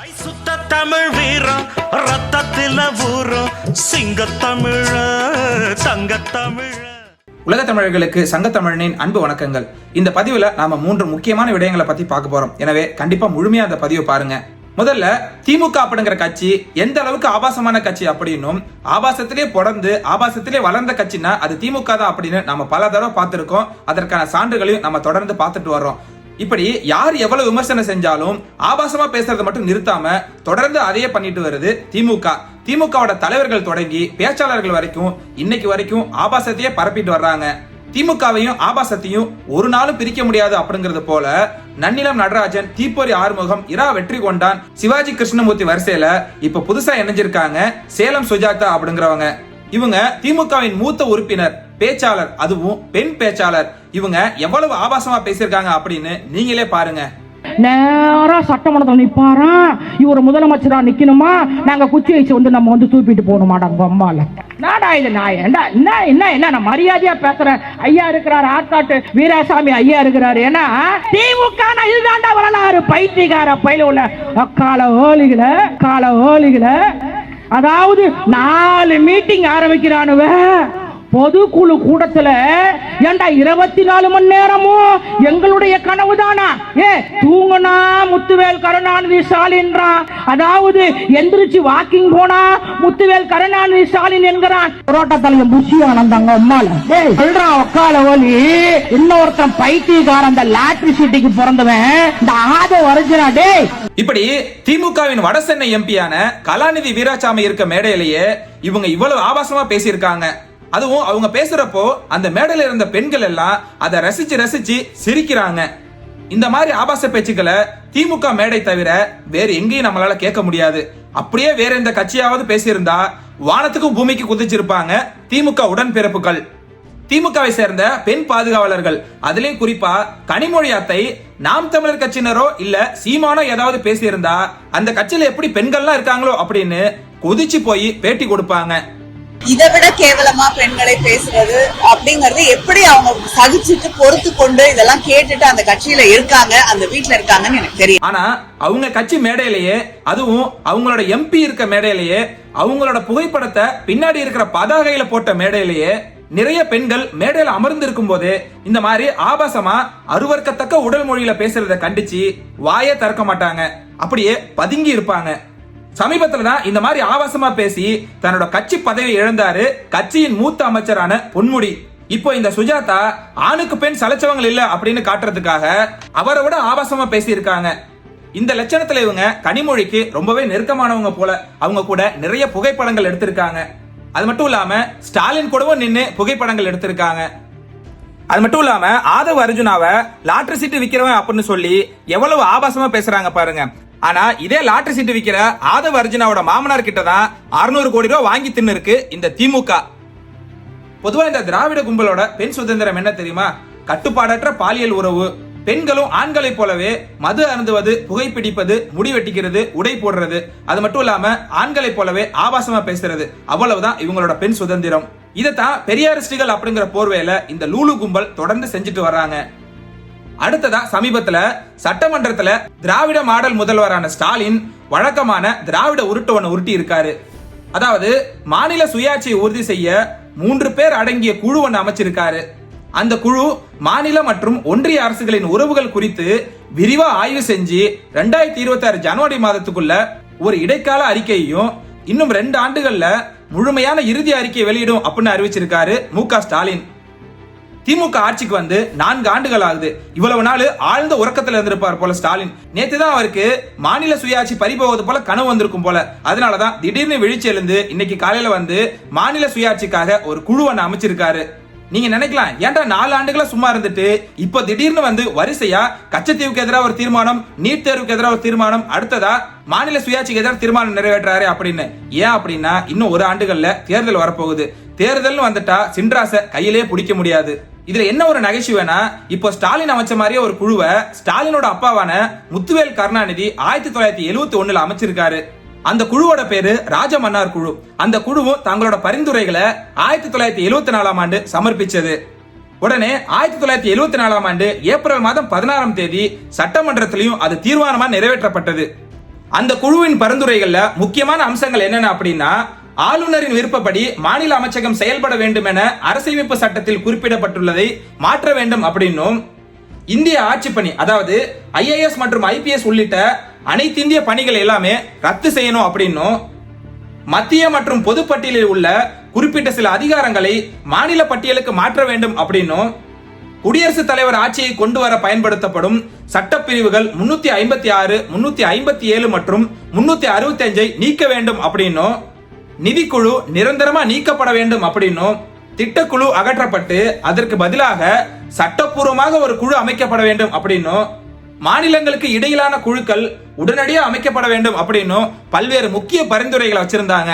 ஐ சுத்த தமிழ் வீரம் ரத்தத்தில தமிழ சிங்கத்தமிழ தமிழ உலக தமிழர்களுக்கு சங்கத்தமிழனின் அன்பு வணக்கங்கள். இந்த பதிவுல நாம மூன்று முக்கியமான விடயங்களை பத்தி பார்க்க போறோம். எனவே கண்டிப்பா முழுமையா அந்த பதிவை பாருங்க. முதல்ல திமுக அப்படிங்கிற கட்சி எந்த அளவுக்கு ஆபாசமான கட்சி அப்படின்னும் ஆபாசத்திலே பிறந்து ஆபாசத்திலே வளர்ந்த கட்சினா அது திமுக தான் அப்படின்னு நம்ம பல தடவை பார்த்திருக்கோம். அதற்கான சான்றுகளையும் நம்ம தொடர்ந்து பார்த்துட்டு வர்றோம். இப்படி யார் எவ்வளவு விமர்சனம் செஞ்சாலும் ஆபாசமா பேசுறதை மட்டும் நிறுத்தாம தொடர்ந்து அதையே பண்ணிட்டு வருது திமுக. திமுகவோட தலைவர்கள் தொடங்கி பேச்சாளர்கள் வரைக்கும் இன்னைக்கு வரைக்கும் ஆபாசத்தையே பரப்பிட்டு வர்றாங்க. திமுகவையும் ஆபாசத்தையும் ஒரு நாளும் பிரிக்க முடியாது அப்படிங்கறது போல நன்னிலம் நடராஜன் தீப்பொறி ஆறுமுகம் இரா வெற்றி கொண்டான் சிவாஜி கிருஷ்ணமூர்த்தி வரிசையில இப்ப புதுசா இணைஞ்சிருக்காங்க சேலம் சுஜாதா அப்படிங்கிறவங்க. இவங்க திமுகவின் மூத்த உறுப்பினர். பேச்சாளர் அதுவும் பெண் பேச்சாளர். இவங்க எவ்வளவு ஆபாசமா பேசியிருக்காங்க அப்படின்னு நீங்களே பாருங்க. நேரா சட்டமன்றத்தில் நிப்பாராம் இவர் முதலமைச்சரா நிக்கணுமா? நாங்க குச்சி வச்சு வந்து நம்ம வந்து தூக்கிட்டு போகணுமாடா பொம்மால நாடா இது நான் ஏண்டா என்ன என்ன என்ன நான் மரியாதையா பேசுறேன்? ஐயா இருக்கிறாரு ஆட்காட்டு வீராசாமி ஐயா இருக்கிறாரு. ஏன்னா திமுக னா இதுதான்டா வரலாறு. பைத்தியக்கார பயில உள்ள கால ஓலிகள கால ஓலிகள. அதாவது நாலு மீட்டிங் ஆரம்பிக்கிறானுவ. பொதுக்குழு கூட்டத்துல ஏண்டா இருபத்தி நாலு மணி நேரமும் எங்களுடைய கனவு தானா? ஏ தூங்குனா முத்துவேல் கருணாநிதி ஸ்டாலின்றான். அதாவது எந்திரிச்சு வாக்கிங் போனா முத்துவேல் கருணாநிதி ஸ்டாலின் என்கிறான். புரோட்டா தலைவர் புஷி ஆனந்தாங்க அம்மால டேய் சொல்றான் உக்கால ஒலி இன்னொருத்தன் பைத்தியக்காரன் அந்த லாட்ரி சீட்டுக்கு பிறந்தவன். இந்த ஆதோ வரைஞ்சினா டேய். இப்படி திமுகவின் வடசென்னை எம்பியான கலாநிதி வீராசாமி இருக்க மேடையிலேயே இவங்க இவ்வளவு ஆபாசமா பேசியிருக்காங்க. அதுவும் அவங்க பேசுறப்போ அந்த மேடையில் இருந்த பெண்கள் எல்லாம் அதை ரசிச்சு ரசிச்சு சிரிக்கிறாங்க. இந்த மாதிரி ஆபாச பேச்சுக்களை திமுக மேடை தவிர வேற எங்கேயும் நம்மளால கேட்க முடியாது. அப்படியே வேற எந்த கட்சியாவது பேசியிருந்தா வானத்துக்கும் பூமிக்கு குதிச்சிருப்பாங்க திமுக உடன்பிறப்புகள். திமுகவை சேர்ந்த பெண் பாதுகாவலர்கள். அதுலயும் குறிப்பா கனிமொழி அத்தை நாம் தமிழர் கட்சியினரோ இல்ல சீமானோ ஏதாவது பேசியிருந்தா அந்த கட்சியில எப்படி பெண்கள்லாம் இருக்காங்களோ அப்படின்னு கொதிச்சு போய் பேட்டி கொடுப்பாங்க. இதை விட கேவலமா பெண்களை பேசுறது அப்படிங்கறது எப்படி அவங்க சகிச்சுட்டு பொறுத்து கொண்டு இதெல்லாம் கேட்டுட்டு அந்த கட்சியில இருக்காங்க அந்த வீட்டுல இருக்காங்கன்னு எனக்கு தெரியும். ஆனா அவங்க கட்சி மேடையிலேயே அதுவும் அவங்களோட எம்பி இருக்க மேடையிலேயே அவங்களோட புகைப்படத்தை பின்னாடி இருக்கிற பதாகையில போட்ட மேடையிலேயே நிறைய பெண்கள் மேடையில அமர்ந்து இருக்கும் போது இந்த மாதிரி ஆபாசமா அருவர்க்கத்தக்க உடல் மொழியில பேசுறத கண்டிச்சு வாயே திறக்க மாட்டாங்க. அப்படியே பதுங்கி இருப்பாங்க. சமீபத்துல தான் இந்த மாதிரி ஆபாசமா பேசி தன்னோட கட்சி பதவி இழந்தாரு. கட்சியின் மூத்த அமைச்சரான பொன்முடி. இப்போ இந்த சுஜாதா ஆணுக்கு பெண் சலைச்சவங்க இல்ல அப்படின்னு காட்டுறதுக்காக அவரை விட ஆபாசமா பேசியிருக்காங்க. இந்த லட்சணத்துல இவங்க கனிமொழிக்கு ரொம்பவே நெருக்கமானவங்க போல அவங்க கூட நிறைய புகைப்படங்கள் எடுத்திருக்காங்க. அது மட்டும் இல்லாம ஸ்டாலின் கூடவும் நின்று புகைப்படங்கள் எடுத்திருக்காங்க. அது மட்டும் இல்லாம ஆதவ் அர்ஜுனாவை லாட்ரி சீட்டு விக்கிறவன் அப்படின்னு சொல்லி எவ்வளவு ஆபாசமா பேசுறாங்க பாருங்க. ஆனா இதே லாட்டரி சீட்டு விக்கிற ஆதவ அர்ஜுனாவோட மாமனார் கிட்ட தான் அறுநூறு கோடி ரூபாய் வாங்கி தின்னு இருக்கு இந்த திமுக. பொதுவா இந்த திராவிட கும்பலோட பெண் சுதந்திரம் என்ன தெரியுமா? கட்டுப்பாடற்ற பாலியல் உறவு. பெண்களும் ஆண்களைப் போலவே மது அருந்துவது புகைப்பிடிப்பது முடி வெட்டிக்கிறது உடை போடுறது. அது மட்டும் இல்லாம ஆண்களைப் போலவே ஆபாசமா பேசுறது. அவ்வளவுதான் இவங்களோட பெண் சுதந்திரம். இதைத்தான் பெரியாரிஸ்டுகள் அப்படிங்கிற போர்வையில இந்த லூலு கும்பல் தொடர்ந்து செஞ்சுட்டு வர்றாங்க. அடுத்ததா சமீபத்துல சட்டமன்றத்துல திராவிட மாடல் முதல்வரான ஸ்டாலின் வழக்கமான திராவிட உருட்டு ஒன்று உருட்டி இருக்காரு அதாவது மாநில சுயாட்சியை உறுதி செய்ய மூன்று பேர் அடங்கிய குழு ஒன்று அமைச்சிருக்காரு. அந்த குழு மாநில மற்றும் ஒன்றிய அரசுகளின் உறவுகள் குறித்து விரிவா ஆய்வு செஞ்சு ரெண்டாயிரத்தி இருபத்தி ஆறு ஜனவரி மாதத்துக்குள்ள ஒரு இடைக்கால அறிக்கையையும் இன்னும் ரெண்டு ஆண்டுகள்ல முழுமையான இறுதி அறிக்கையை வெளியிடும் அப்படின்னு அறிவிச்சிருக்காரு மு ஸ்டாலின். திமுக ஆட்சிக்கு வந்து நான்கு ஆண்டுகள் ஆகுது. இவ்வளவு நாள் ஆழ்ந்த உறக்கத்துல இருந்திருப்பார் போல ஸ்டாலின். நேத்து தான் அவருக்கு மாநில சுயாட்சி பறிபோவது போல கனவு வந்திருக்கும் போல. அதனாலதான் திடீர்னு விழிச்சு எழுந்து இன்னைக்கு காலையில வந்து மாநில சுயாட்சிக்காக ஒரு குழு ஒன்று அமைச்சிருக்காரு. நீங்க நினைக்கலாம் ஏன்டா நாலு ஆண்டுகளா சும்மா இருந்துட்டு இப்போ திடீர்னு வந்து வரிசையா கச்சத்தீவுக்கு எதிராக ஒரு தீர்மானம் நீட் தேர்வுக்கு எதிராக ஒரு தீர்மானம் அடுத்ததா மாநில சுயாட்சிக்கு எதிராக தீர்மானம் நிறைவேற்றாரு அப்படின்னு. ஏன் அப்படின்னா இன்னும் ஒரு ஆண்டுகள்ல தேர்தல் வரப்போகுது. தேர்தல்னு வந்துட்டா சின்ராச கையிலே பிடிக்க முடியாது. இதுல என்ன ஒரு நகைச்சுவைனா இப்போ ஸ்டாலின் அமைச்ச மாதிரியே ஒரு குழுவை ஸ்டாலினோட அப்பாவான முத்துவேல் கருணாநிதி ஆயிரத்தி தொள்ளாயிரத்தி எழுவத்தி ஒண்ணுல அமைச்சிருக்காரு. அந்த குழுவோட பேரு ராஜமன்னார் குழு. அந்த குழுவும் தங்களோட பரிந்துரைகளை ஆயிரத்தி தொள்ளாயிரத்தி எழுவத்தி நாலாம் ஆண்டு சமர்ப்பிச்சது. உடனே ஆயிரத்தி தொள்ளாயிரத்தி எழுவத்தி நாலாம் ஆண்டு ஏப்ரல் மாதம் பதினாறாம் தேதி சட்டமன்றத்திலையும் அது தீர்மானமா நிறைவேற்றப்பட்டது. அந்த குழுவின் பரிந்துரைகள்ல முக்கியமான அம்சங்கள் என்னென்ன அப்படின்னா ஆளுநரின் விருப்பப்படி மாநில அமைச்சகம் செயல்பட வேண்டும் என அரசியலமைப்பு சட்டத்தில் குறிப்பிடப்பட்டுள்ளதை மாற்ற வேண்டும் அப்படின்னும் இந்திய ஆட்சி பணி அதாவது ஐஏஎஸ் மற்றும் ஐபிஎஸ் உள்ளிட்ட அனைத்திந்திய பணிகள் எல்லாமே ரத்து செய்யணும் அப்படின்னும் மத்திய மற்றும் பொது பட்டியலில் உள்ள குறிப்பிட்ட சில அதிகாரங்களை மாநில பட்டியலுக்கு மாற்ற வேண்டும் அப்படின்னும் குடியரசுத் தலைவர் ஆட்சியை கொண்டு வர பயன்படுத்தப்படும் சட்டப்பிரிவுகள் முன்னூத்தி ஐம்பத்தி ஆறு முன்னூத்தி ஐம்பத்தி ஏழு மற்றும் முன்னூத்தி அறுபத்தி அஞ்சை நீக்க வேண்டும் அப்படின்னும் நிதிக்குழு நிரந்தரமா நீக்கப்பட வேண்டும் அப்படின்னும் திட்டக்குழு அகற்றப்பட்டு அதற்கு பதிலாக சட்டப்பூர்வமாக ஒரு குழு அமைக்கப்பட வேண்டும் அப்படின்னும் மாநிலங்களுக்கு இடையிலான குழுக்கள் உடனடியாக அமைக்கப்பட வேண்டும் அப்படின்னும் பல்வேறு முக்கிய பரிந்துரைகளை வச்சிருந்தாங்க.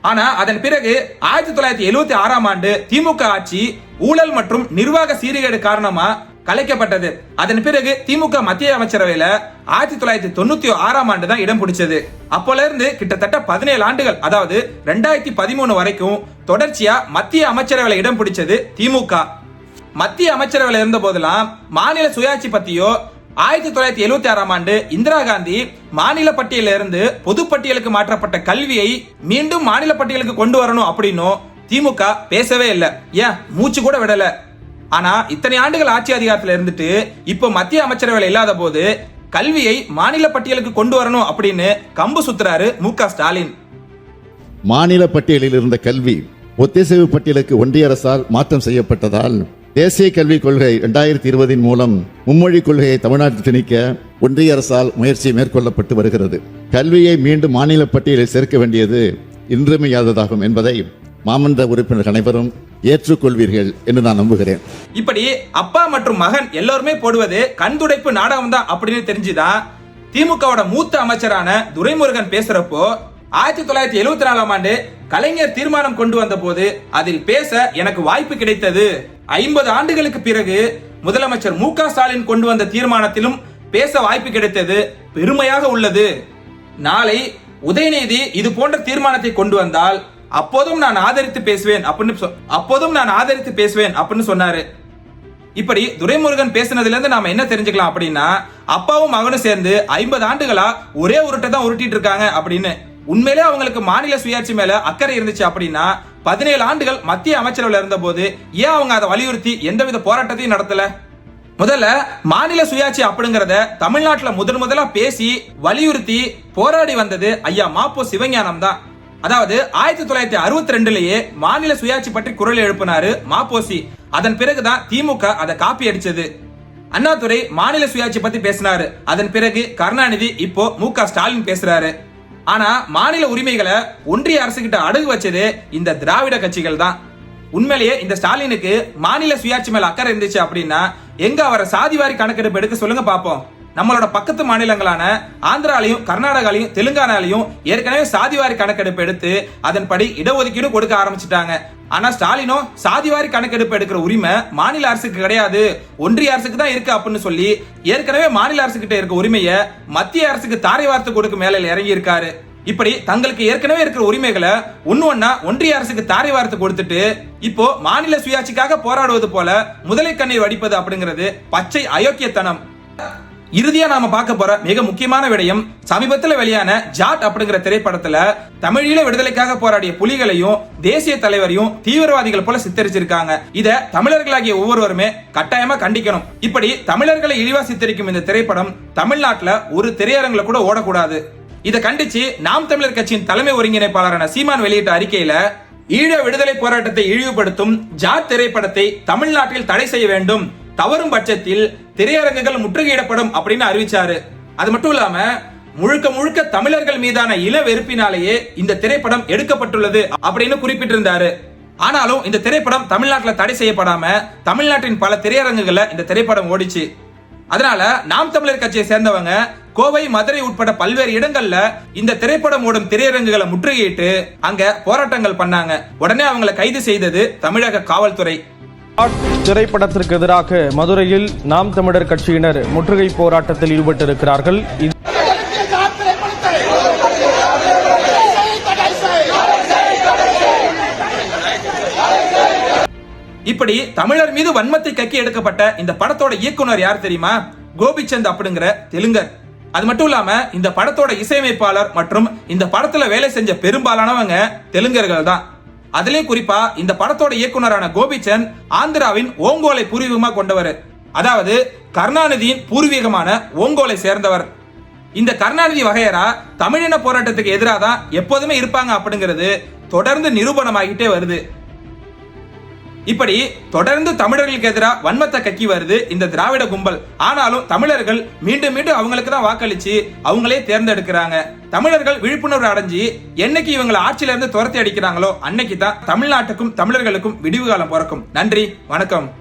ஆனா அதன் பிறகு ஆயிரத்தி தொள்ளாயிரத்தி எழுபத்தி ஆறாம் ஆண்டு திமுக ஆட்சி ஊழல் மற்றும் நிர்வாக சீர்கேடு காரணமா கலைக்கப்பட்டது. அதன் பிறகு திமுக மத்திய அமைச்சரவையில ஆயிரத்தி தொள்ளாயிரத்தி தொண்ணூத்தி ஆறாம் ஆண்டு தான் இடம் பிடிச்சது. அப்போல இருந்து கிட்டத்தட்ட பதினேழு ஆண்டுகள் அதாவது ரெண்டாயிரத்தி பதிமூணு வரைக்கும் தொடர்ச்சியா மத்திய அமைச்சரவையில இடம் பிடிச்சது திமுக. மத்திய அமைச்சரவையில் இருந்த போதெல்லாம் மாநில சுயாட்சி பத்தியோ ஆயிரத்தி தொள்ளாயிரத்தி எழுபத்தி ஆறாம் ஆண்டு இந்திரா காந்தி மாநில பட்டியலில் இருந்து பொது பட்டியலுக்கு மாற்றப்பட்ட கல்வியை மீண்டும் மாநில பட்டியலுக்கு கொண்டு வரணும் அப்படின்னும் திமுக பேசவே இல்லை. ஏன்? மூச்சு கூட விடல. ஆனா இத்தனை ஆண்டுகள் ஆட்சி அதிகாரத்தில் இருந்துட்டு இப்போ மத்திய அமைச்சரவை இல்லாத போது கல்வியை மாநில பட்டியலுக்கு கொண்டு வரணும் அப்படின்னு கம்பு சுத்துறாரு மு க ஸ்டாலின். மாநில பட்டியலில் இருந்த கல்வி ஒத்திசைவு பட்டியலுக்கு ஒன்றிய அரசால் மாற்றம் செய்யப்பட்டதால் தேசிய கல்விக் கொள்கை இரண்டாயிரத்தி இருபதின் மூலம் மும்மொழி கொள்கையை தமிழ்நாட்டில் திணிக்க ஒன்றிய அரசால் முயற்சி மேற்கொள்ளப்பட்டு வருகிறது. கல்வியை மீண்டும் மாநில பட்டியலில் சேர்க்க வேண்டியது இன்றுமையாததாகும் என்பதை மாமன்ற உறுப்பினர் அனைவரும் ஏற்றுக்கொள்வீர்கள் என்று நான் நம்புகிறேன். இப்படி அப்பா மற்றும் மகன் எல்லோருமே போடுவது கண்துடைப்பு நாடகம் தான் அப்படின்னு தெரிஞ்சுதான் திமுகவோட மூத்த அமைச்சரான துரைமுருகன் பேசுறப்போ ஆயிரத்தி தொள்ளாயிரத்தி எழுபத்தி நாலாம் ஆண்டு கலைஞர் தீர்மானம் கொண்டு வந்த போது அதில் பேச எனக்கு வாய்ப்பு கிடைத்தது. ஐம்பது ஆண்டுகளுக்கு பிறகு முதலமைச்சர் மு க ஸ்டாலின் கொண்டு வந்த தீர்மானத்திலும் பேச வாய்ப்பு கிடைத்தது பெருமையாக உள்ளது. நாளை உதயநிதி இது போன்ற தீர்மானத்தை கொண்டு வந்தால் அப்போதும் நான் ஆதரித்து பேசுவேன் அப்படின்னு சொ- அப்போதும் நான் ஆதரித்து பேசுவேன் அப்படின்னு சொன்னாரு. இப்படி துரைமுருகன் பேசினதுல இருந்து நாம என்ன தெரிஞ்சுக்கலாம் அப்படின்னா அப்பாவும் மகனும் சேர்ந்து ஐம்பது ஆண்டுகளா ஒரே உருட்டை தான் உருட்டிட்டு இருக்காங்க அப்படின்னு. உண்மையிலே அவங்களுக்கு மாநில சுயாட்சி மேல அக்கறை இருந்துச்சு அப்படின்னா பதினேழு ஆண்டுகள் மத்திய அமைச்சரவையில் இருந்த போது ஏன் அவங்க அதை வலியுறுத்தி எந்தவித போராட்டத்தையும் நடத்தல? முதல்ல மாநில சுயாட்சி அப்படிங்கறத தமிழ்நாட்டுல முதன் முதலா பேசி வலியுறுத்தி போராடி வந்தது ஐயா மாப்போ சிவஞானம் தான். அதாவது ஆயிரத்தி தொள்ளாயிரத்தி அறுபத்தி ரெண்டுலயே மாநில சுயாட்சி பற்றி குரல் எழுப்பினாரு மாப்போசி. அதன் பிறகுதான் திமுக அதை காப்பி அடிச்சது. அண்ணாதுரை மாநில சுயாட்சி பத்தி பேசினாரு. அதன் பிறகு கருணாநிதி இப்போ மு க ஸ்டாலின் பேசுறாரு. ஆனா மாநில உரிமைகளை ஒன்றிய அரசு கிட்ட அடகு வச்சது இந்த திராவிட கட்சிகள் தான். உண்மையிலேயே இந்த ஸ்டாலினுக்கு மாநில சுயாட்சி மேல அக்கறை இருந்துச்சு அப்படின்னா எங்க அவரை சாதிவாரி கணக்கெடுப்பு எடுக்க சொல்லுங்க பாப்போம். நம்மளோட பக்கத்து மாநிலங்களான ஆந்திராலையும் கர்நாடகாலையும் தெலுங்கானாலையும் ஏற்கனவே சாதிவாரி கணக்கெடுப்பு எடுத்து அதன்படி இடஒதுக்கீடு கொடுக்க ஆரம்பிச்சிட்டாங்க. ஆனா ஸ்டாலினோ சாதிவாரி கணக்கெடுப்பு எடுக்கிற உரிமை மாநில அரசுக்கு கிடையாது. ஒன்றிய அரசுக்கு தான் இருக்கு அப்படின்னு சொல்லி ஏற்கனவே மாநில அரசு கிட்ட இருக்க உரிமையை மத்திய அரசுக்கு தாரை வார்த்து கொடுக்கும் மேல இறங்கி இருக்காரு. இப்படி தங்களுக்கு ஏற்கனவே இருக்கிற உரிமைகளை ஒன்னு ஒன்னா ஒன்றிய அரசுக்கு தாரை வார்த்து கொடுத்துட்டு இப்போ மாநில சுயாட்சிக்காக போராடுவது போல முதலை கண்ணீர் வடிப்பது அப்படிங்கிறது பச்சை அயோக்கியத்தனம். இறுதியா நாம பார்க்க போற மிக முக்கியமான விடயம் சமீபத்துல வெளியான ஜாட் அப்படிங்கிற திரைப்படத்துல தமிழீழ விடுதலைக்காக போராடிய புலிகளையும் தேசிய தலைவரையும் தீவிரவாதிகள் போல சித்தரிச்சிருக்காங்க. இத தமிழர்களாகிய ஒவ்வொருவருமே கட்டாயமா கண்டிக்கணும். இப்படி தமிழர்களை இழிவா சித்தரிக்கும் இந்த திரைப்படம் தமிழ்நாட்டுல ஒரு திரையரங்குல கூட ஓடக்கூடாது. இதை கண்டிச்சு நாம் தமிழர் கட்சியின் தலைமை ஒருங்கிணைப்பாளரான சீமான் வெளியிட்ட அறிக்கையில ஈழ விடுதலை போராட்டத்தை இழிவுபடுத்தும் ஜாட் திரைப்படத்தை தமிழ்நாட்டில் தடை செய்ய வேண்டும். தவறும் பட்சத்தில் திரையரங்குகள் முற்றுகையிடப்படும் அப்படின்னு அறிவிச்சாரு. அது மட்டும் இல்லாம முழுக்க முழுக்க தமிழர்கள் மீதான இள வெறுப்பினாலேயே இந்த திரைப்படம் எடுக்கப்பட்டுள்ளது அப்படின்னு குறிப்பிட்டிருந்தாரு. ஆனாலும் இந்த திரைப்படம் தமிழ்நாட்டில் தடை செய்யப்படாம தமிழ்நாட்டின் பல திரையரங்குகள்ல இந்த திரைப்படம் ஓடிச்சு. அதனால நாம் தமிழர் கட்சியை சேர்ந்தவங்க கோவை மதுரை உட்பட பல்வேறு இடங்கள்ல இந்த திரைப்படம் ஓடும் திரையரங்குகளை முற்றுகையிட்டு அங்க போராட்டங்கள் பண்ணாங்க. உடனே அவங்களை கைது செய்தது தமிழக காவல்துறை. திரைப்படத்திற்கு எதிராக மதுரையில் நாம் தமிழர் கட்சியினர் முற்றுகை போராட்டத்தில் ஈடுபட்டிருக்கிறார்கள். இப்படி தமிழர் மீது வன்மத்தை கக்கி எடுக்கப்பட்ட இந்த படத்தோட இயக்குனர் யார் தெரியுமா? கோபிச்சந்த் அப்படிங்கிற தெலுங்கர். அது மட்டும் இல்லாம இந்த படத்தோட இசையமைப்பாளர் மற்றும் இந்த படத்துல வேலை செஞ்ச பெரும்பாலானவங்க தெலுங்கர்கள் தான். அதிலே குறிப்பா இந்த படத்தோட இயக்குனரான கோபிச்சந்த் ஆந்திராவின் ஓங்கோலை பூர்வீகமா கொண்டவர். அதாவது கருணாநிதியின் பூர்வீகமான ஓங்கோலை சேர்ந்தவர். இந்த கருணாநிதி வகையரா தமிழின போராட்டத்துக்கு எதிராக தான் எப்போதுமே இருப்பாங்க அப்படிங்கிறது தொடர்ந்து நிரூபணமாகிட்டே வருது. இப்படி தொடர்ந்து தமிழர்களுக்கு எதிராக வன்மத்தை கக்கி வருது இந்த திராவிட கும்பல். ஆனாலும் தமிழர்கள் மீண்டும் மீண்டும் அவங்களுக்கு தான் வாக்களிச்சு அவங்களே தேர்ந்தெடுக்கிறாங்க. தமிழர்கள் விழிப்புணர்வு அடைஞ்சு என்னைக்கு இவங்களை ஆட்சியில இருந்து துரத்தி அடிக்கிறாங்களோ அன்னைக்கு தான் தமிழ்நாட்டுக்கும் தமிழர்களுக்கும் விடிவு காலம் பிறக்கும். நன்றி வணக்கம்.